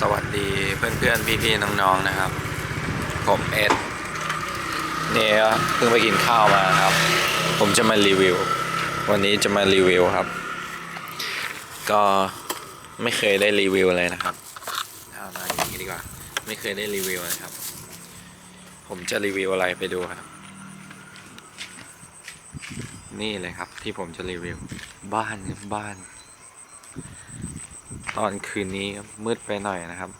สวัสดีเพื่อนๆพี่ๆน้องๆนะครับ ผมเอ็ดเนี่ยเพิ่งไปกินข้าวมาครับ ผมจะมารีวิว วันนี้จะมารีวิวครับ ก็ไม่เคยได้รีวิวเลยนะครับเอามาอย่างนี้ดีกว่า ไม่เคยได้รีวิวนะครับ ผมจะรีวิวอะไรไปดูครับ นี่เลยครับที่ผมจะรีวิว บ้านครับบ้าน ตอนคืนนี้มืดไปหน่อยนะครับ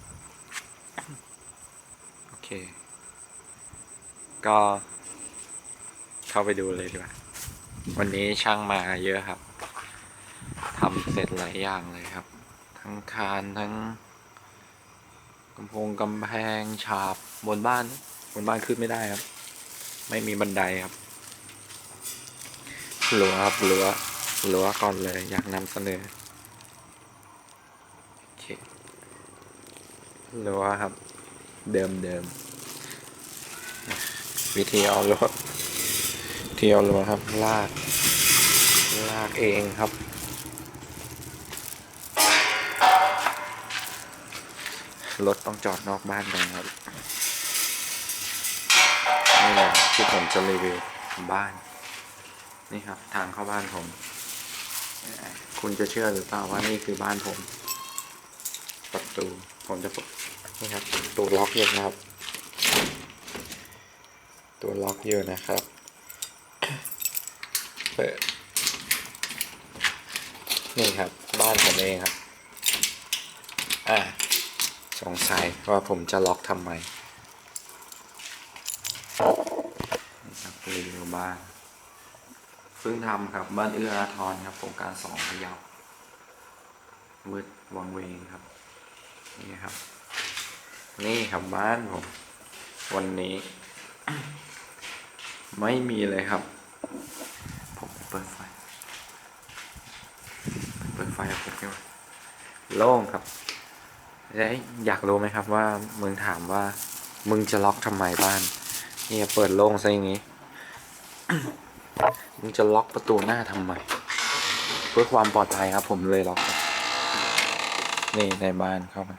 โอเค ก็เข้าไปดูเลยดีกว่า วันนี้ช่างมาเยอะครับทำเสร็จหลายอย่างเลยครับ ทั้งคานทั้งกำโพงกำแพงฉาบบนบ้าน บนบ้านขึ้นไม่ได้ครับ ไม่มีบันไดครับหลัวครับหลัวหลัวก่อนเลยอยากนำเสนอเค รั้วครับ เดิมเดิมวิธีเอารั้ววิธีเอารั้วครับ ลาก ลากเองครับ รถต้องจอดนอกบ้านก่อนครับนี่แหละที่ผมจะรีวิวบ้าน นี่ครับ ทางเข้าบ้านผม คุณจะเชื่อหรือเปล่าว่านี่คือบ้านผม ประตู ผมจะปิดนี่ครับประตูล็อกอยู่นะครับ ตัวล็อกอยู่นะครับเปิดนี่ครับบ้านผมเองครับ อ่าสงสัยว่าผมจะล็อกทำไมนี่ครับรีวิวบ้านเพิ่งทำครับบ้านเอื้ออาทรครับโครงการสองพยาวมืดวังเวงครับ นี่ครับ นี่ครับบ้านผมวันนี้ ไม่มีเลยครับ ผมเปิดไฟ เปิดไฟกับผมดีกว่าโล่งครับแล้วอยากรู้ไหมครับว่ามึงถามว่า มึงจะล็อกทำไมบ้านนี่เปิดโล่งซะอย่างนี้ มึงจะล็อกประตูหน้าทำไมเพื่อความปลอดภัยครับ ผมเลยล็อก นี่ในบ้านเข้ามา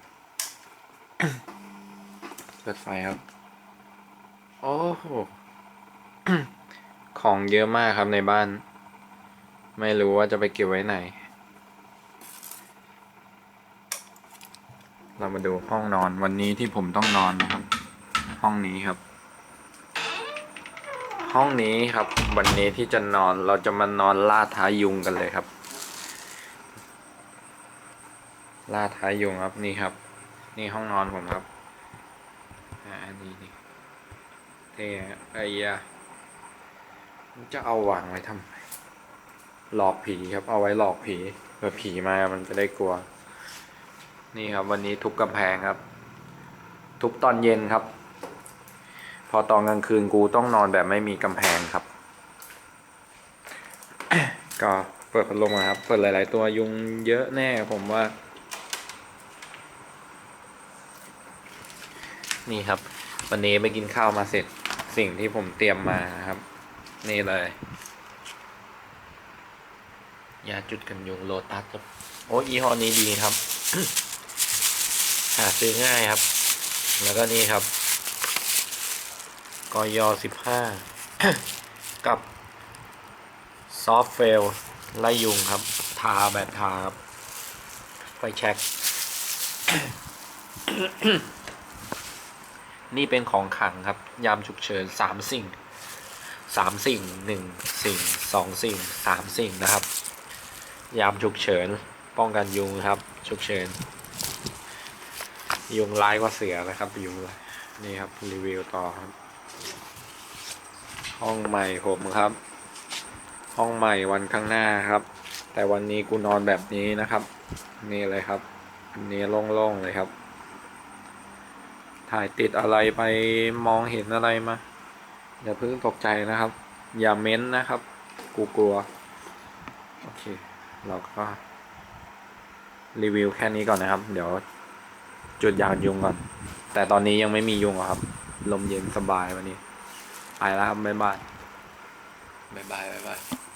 เปิดไฟครับ โอ้โห ของเยอะมากครับในบ้าน ไม่รู้ว่าจะไปเก็บไว้ไหน เรามาดูห้องนอนวันนี้ที่ผมต้องนอนนะครับ ห้องนี้ครับ ห้องนี้ครับ วันนี้ที่จะนอนเราจะมานอนล่าท้ายุงกันเลยครับ ล่าท้ายยุงครับนี่ครับ นี่ห้องนอนผมครับอ่าอันนี้นี่เท่ไอ้ยาจะเอาวางไว้ทำไมหลอกผีครับ เอาไว้หลอกผีเผื่อผีมามันจะได้กลัว นี่ครับ วันนี้ทุบกำแพงครับ ทุบตอนเย็นครับ พอตอนกลางคืนกูต้องนอนแบบไม่มีกำแพงครับ ก็เปิดพัดลมครับ เปิดหลาย ๆ ตัวยุงเยอะแน่ผมว่า นี่ครับ วันนี้ไปกินข้าวมาเสร็จสิ่งที่ผมเตรียมมาครับ นี่เลยยาจุดกันยุงโลตัสครับโอ้ยี่ห้อนี้ดีครับ หาซื้อง่ายครับ แล้วก็นี่ครับกอยอสิบห้ากับซอฟเฟลไล่ยุงครับ ทาแบบทาครับ ไฟแช็ก นี่เป็นของขังครับ ยามฉุกเฉินสามสิ่งสามสิ่งหนึ่งสิ่งสองสิ่งสามสิ่งนะครับ ยามฉุกเฉินป้องกันยุงครับ ฉุกเฉิน ยุงร้ายกว่าเสือนะครับยุงเลยนี่ครับรีวิวต่อครับ ห้องใหม่ผมครับ ห้องใหม่วันข้างหน้าครับ แต่วันนี้กูนอนแบบนี้นะครับ นี่เลยครับนนี้โล่งๆเลยครับ ถ่ายติดอะไรไปมองเห็นอะไรมาอย่าเพิ่งตกใจนะครับ อย่าเม้นนะครับกูกลัวโอเคเราก็รีวิวแค่นี้ก่อนนะครับ เดี๋ยวจุดยางยุงก่อน แต่ตอนนี้ยังไม่มียุงอกครับ ลมเย็นสบายวันนี้ไปแล้วครับบ๊ายบายบ๊ายบายบ๊ายบาย